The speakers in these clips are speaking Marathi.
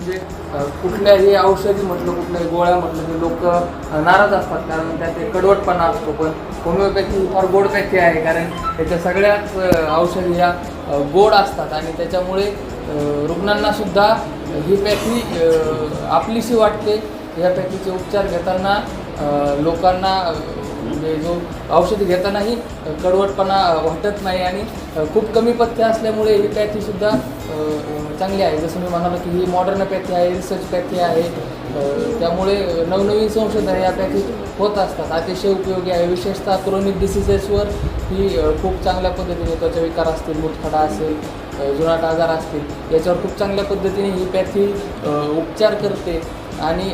म्हणजे कुठल्याही औषधी म्हटलं कुठल्याही गोळ्या म्हटलं की लोक नाराज असतात. कारण त्यात एक कडवटपणा असतो. पण होमिओपॅथी ही फार गोड पॅथी आहे. कारण त्याच्या सगळ्याच औषधी ह्या गोड असतात. आणि त्याच्यामुळे रुग्णांनासुद्धा ही पॅथी आपलीशी वाटते. या पॅथीचे उपचार घेताना लोकांना म्हणजे जो औषधी घेतानाही कडवटपणा वाटत नाही. आणि खूप कमी पथ्य असल्यामुळे ही पॅथीसुद्धा चांगली आहे. जसं मी म्हणालो की ही मॉडर्न पॅथी आहे रिसर्च पॅथी आहे. त्यामुळे नवनवीन संशोधन या पॅथी होत असतात. अतिशय उपयोगी आहे. विशेषतः क्रोनिक डिसिजेसवर ही खूप चांगल्या पद्धतीने त्वचा विकार असतील मुतखडा असेल जुनाट आजार असतील याच्यावर खूप चांगल्या पद्धतीने ही पॅथी उपचार करते. आणि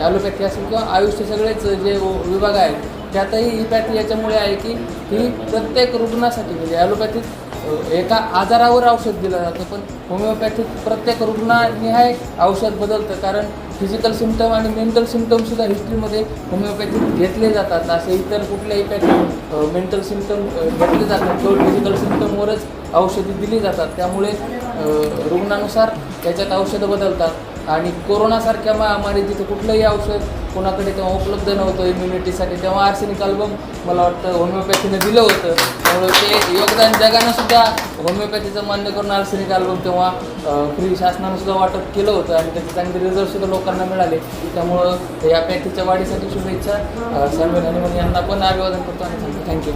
ॲलोपॅथी असेल किंवा आयुष्य सगळेच जे विभाग आहेत त्यातही ही पॅथी याच्यामुळे आहे की ही प्रत्येक रुग्णासाठी म्हणजे ॲलोपॅथी एका आजारावर औषध दिलं जातं पण होमिओपॅथीत प्रत्येक रुग्णानिहाय औषध बदलतं. कारण फिजिकल सिमटम आणि मेंटल सिमटमसुद्धा हिस्ट्रीमध्ये होमिओपॅथिक घेतले जातात. असे इतर कुठल्याही पॅथिक मेंटल सिमटम घेतले जातात. केवळ फिजिकल सिमटमवरच औषधी दिली जातात. त्यामुळे रुग्णानुसार त्याच्यात औषधं बदलतात. आणि कोरोनासारख्या महामारी तिथं कुठलंही औषध कोणाकडे तेव्हा उपलब्ध नव्हतं इम्युनिटीसाठी तेव्हा आर्सेनिक अल्बम मला वाटतं होमिओपॅथीने दिलं होतं. त्यामुळे ते योगदान जगानं सुद्धा होमिओपॅथीचं मान्य करून आर्सेनिक अल्बम तेव्हा फ्री शासनानं सुद्धा वाटप केलं होतं आणि त्याचे चांगले रिझल्टसुद्धा लोकांना मिळाले. त्यामुळं या पॅथीच्या वाढीसाठी शुभेच्छा. सर्व धन्यवाद. यांना पण अभिवादन करतो आणि थँक्यू.